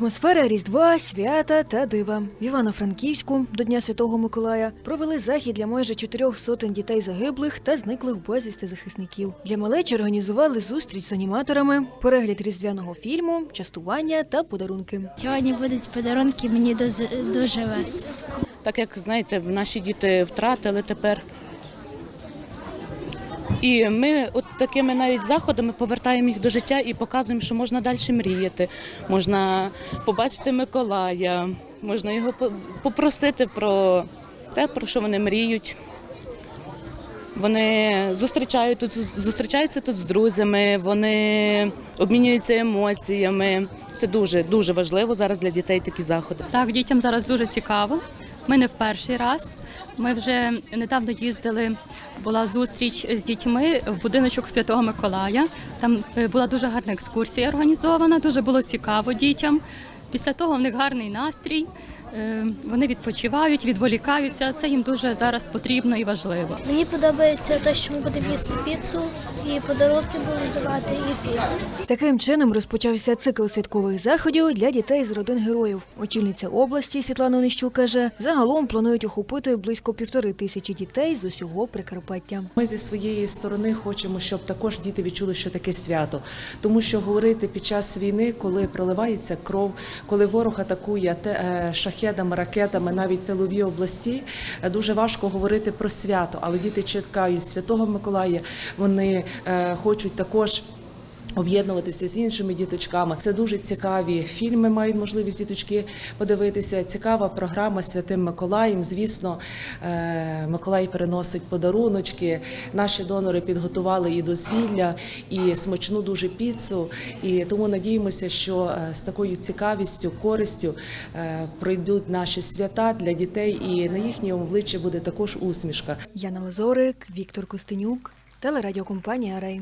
Атмосфера Різдва, свята та дива. В Івано-Франківську до Дня Святого Миколая провели захід для майже чотирьох сотень дітей загиблих та зниклих безвісти захисників. Для малечі організували зустріч з аніматорами, перегляд різдвяного фільму, частування та подарунки. Сьогодні будуть подарунки, мені дуже, дуже весело. Так як знаєте, наші діти втратили тепер. І ми от такими навіть заходами повертаємо їх до життя і показуємо, що можна далі мріяти, можна побачити Миколая, можна його попросити про те, про що вони мріють. Вони зустрічають тут, зустрічаються тут з друзями, вони обмінюються емоціями. Це дуже дуже важливо зараз для дітей такі заходи. Так, дітям зараз дуже цікаво. Ми не в перший раз. Ми вже недавно їздили. Була зустріч з дітьми в будиночок Святого Миколая. Там е, була дуже гарна екскурсія організована, дуже було цікаво дітям. Після того в них гарний настрій. Е, Вони відпочивають, відволікаються. Це їм дуже зараз потрібно і важливо. Мені подобається те, що ми будемо їсти піцу, і подарунки будемо давати, і фільм. Таким чином розпочався цикл святкових заходів для дітей з родин героїв. Очільниця області Світлана Онищук каже, загалом планують охопити близько півтори тисячі дітей з усього Прикарпаття. Ми зі своєї сторони хочемо, щоб також діти відчули, що таке свято, тому що говорити під час війни, коли проливається кров, коли ворог атакує те- е, шахедами, ракетами, навіть тилові області, е, дуже важко говорити про свято. Але діти чекають святого Миколая. Вони е, хочуть також. Об'єднуватися з іншими діточками. Це дуже цікаві фільми. Мають можливість діточки подивитися. Цікава програма Святим Миколаєм. Звісно, е, Миколай переносить подаруночки. Наші донори підготували і дозвілля, і смачну дуже піцу. І тому надіємося, що е, з такою цікавістю, користю е, пройдуть наші свята для дітей, і на їхньому обличчі буде також усмішка. Яна Лазорик, Віктор Костенюк, телерадіокомпанія Рей.